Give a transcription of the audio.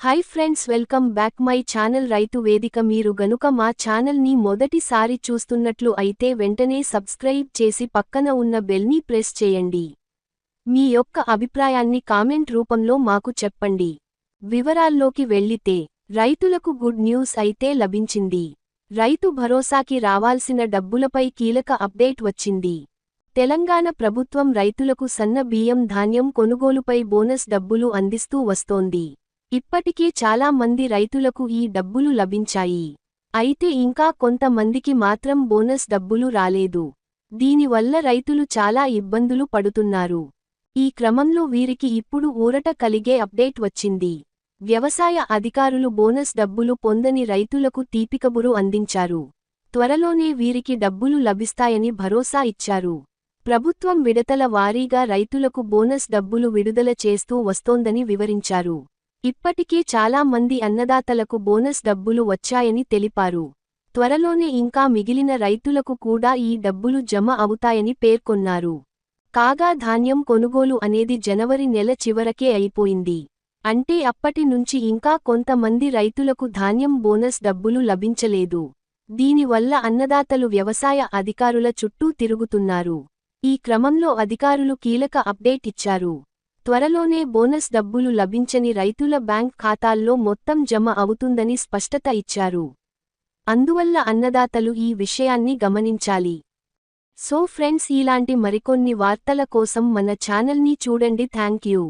Hi friends welcome back my channel Raithu Vedika మీరు గనుక మా ఛానల్ని మొదటిసారి చూస్తున్నట్లు అయితే వెంటనే సబ్స్క్రైబ్ చేసి పక్కన ఉన్న బెల్ని ప్రెస్ చేయండి. మీ యొక్క అభిప్రాయాన్ని కామెంట్ రూపంలో మాకు చెప్పండి. వివరాల్లోకి వెళ్ళితే రైతులకు గుడ్ న్యూస్ అయితే లభించింది. రైతు భరోసాకి రావాల్సిన డబ్బులపై కీలక అప్డేట్ వచ్చింది. తెలంగాణ ప్రభుత్వం రైతులకు సన్న బియ్యం ధాన్యం కొనుగోలుపై బోనస్ డబ్బులు అందిస్తూ వస్తోంది. ఇప్పటికే చాలా మంది రైతులకు ఈ డబ్బులు లభించాయి. అయితే ఇంకా కొంతమందికి మాత్రం బోనస్ డబ్బులు రాలేదు. దీనివల్ల రైతులు చాలా ఇబ్బందులు పడుతున్నారు. ఈ క్రమంలో వీరికి ఇప్పుడు ఊరట కలిగే అప్డేట్ వచ్చింది. వ్యవసాయ అధికారులు బోనస్ డబ్బులు పొందని రైతులకు తీపికబురు అందించారు. త్వరలోనే వీరికి డబ్బులు లభిస్తాయని భరోసా ఇచ్చారు. ప్రభుత్వం విడతల వారీగా రైతులకు బోనస్ డబ్బులు విడుదల చేస్తూ వస్తోందని వివరించారు. ఇప్పటికే చాలా మంది అన్నదాతలకు బోనస్ డబ్బులు వచ్చాయని తెలిపారు. త్వరలోనే ఇంకా మిగిలిన రైతులకు కూడా ఈ డబ్బులు జమ అవుతాయని పేర్కొన్నారు. కాగా ధాన్యం కొనుగోలు అనేది జనవరి నెల చివరకే అయిపోయింది. అంటే అప్పటి నుంచి ఇంకా కొంతమంది రైతులకు ధాన్యం బోనస్ డబ్బులు లభించలేదు. దీనివల్ల అన్నదాతలు వ్యవసాయ అధికారుల చుట్టూ తిరుగుతున్నారు. ఈ క్రమంలో అధికారులు కీలక అప్డేట్ ఇచ్చారు. త్వరలోనే బోనస్ డబ్బులు లభించని రైతుల బ్యాంక్ ఖాతాల్లో మొత్తం జమ అవుతుందని స్పష్టత ఇచ్చారు. అందువల్ల అన్నదాతలు ఈ విషయాన్ని గమనించాలి. సో ఫ్రెండ్స్ ఇలాంటి మరికొన్ని వార్తల కోసం మన ఛానల్ని చూడండి. Thank you